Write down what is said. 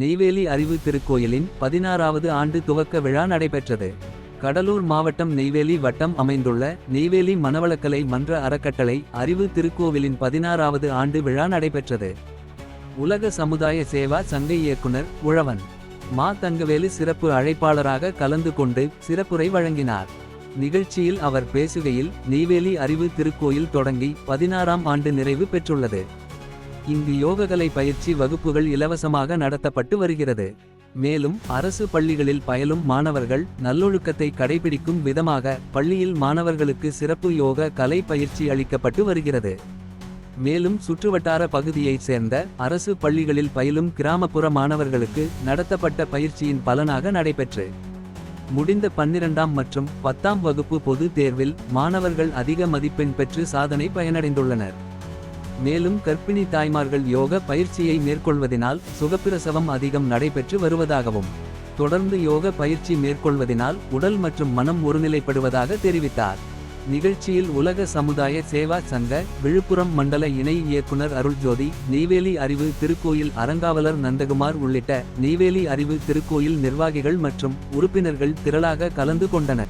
நெய்வேலி அறிவு திருக்கோயிலின் பதினாறாவது ஆண்டு துவக்க விழா நடைபெற்றது. கடலூர் மாவட்டம் நெய்வேலி வட்டம் அமைந்துள்ள நெய்வேலி மனவளக்கலை மன்ற அறக்கட்டளை அறிவு திருக்கோவிலின் பதினாறாவது ஆண்டு விழா நடைபெற்றது. உலக சமுதாய சேவா சங்க இயக்குனர் உழவன் மா. தங்கவேலு சிறப்பு அழைப்பாளராக கலந்து கொண்டு சிறப்புரை வழங்கினார். நிகழ்ச்சியில் அவர் பேசுகையில் நெய்வேலி அறிவு திருக்கோயில் தொடங்கி பதினாறாம் ஆண்டு நிறைவு பெற்றுள்ளது. இங்கு யோககலை பயிற்சி வகுப்புகள் இலவசமாக நடத்தப்பட்டு வருகிறது. மேலும் அரசு பள்ளிகளில் பயிலும் மாணவர்கள் நல்லொழுக்கத்தை கடைபிடிக்கும் விதமாக பள்ளியில் மாணவர்களுக்கு சிறப்பு யோக கலை பயிற்சி அளிக்கப்பட்டு வருகிறது. மேலும் சுற்றுவட்டார பகுதியைச் சேர்ந்த அரசு பள்ளிகளில் பயிலும் கிராமப்புற மாணவர்களுக்கு நடத்தப்பட்ட பயிற்சியின் பலனாக நடைபெற்று. முடிந்த பன்னிரண்டாம் மற்றும் பத்தாம் வகுப்பு பொது தேர்வில் மாணவர்கள் அதிக மதிப்பெண் பெற்று சாதனை பயனடைந்துள்ளனர். மேலும் கர்ப்பிணி தாய்மார்கள் யோக பயிற்சியை மேற்கொள்வதினால் சுகப்பிரசவம் அதிகம் நடைபெற்று வருவதாகவும் தொடர்ந்து யோக பயிற்சி மேற்கொள்வதினால் உடல் மற்றும் மனம் ஒருநிலைப்படுவதாக தெரிவித்தார். நிகழ்ச்சியில் உலக சமுதாய சேவா சங்க விழுப்புரம் மண்டல இணை இயக்குனர் அருள்ஜோதி நெய்வேலி அறிவு திருக்கோயில் அறங்காவலர் நந்தகுமார் உள்ளிட்ட நெய்வேலி அறிவு திருக்கோயில் நிர்வாகிகள் மற்றும் உறுப்பினர்கள் திரளாக கலந்து கொண்டனர்.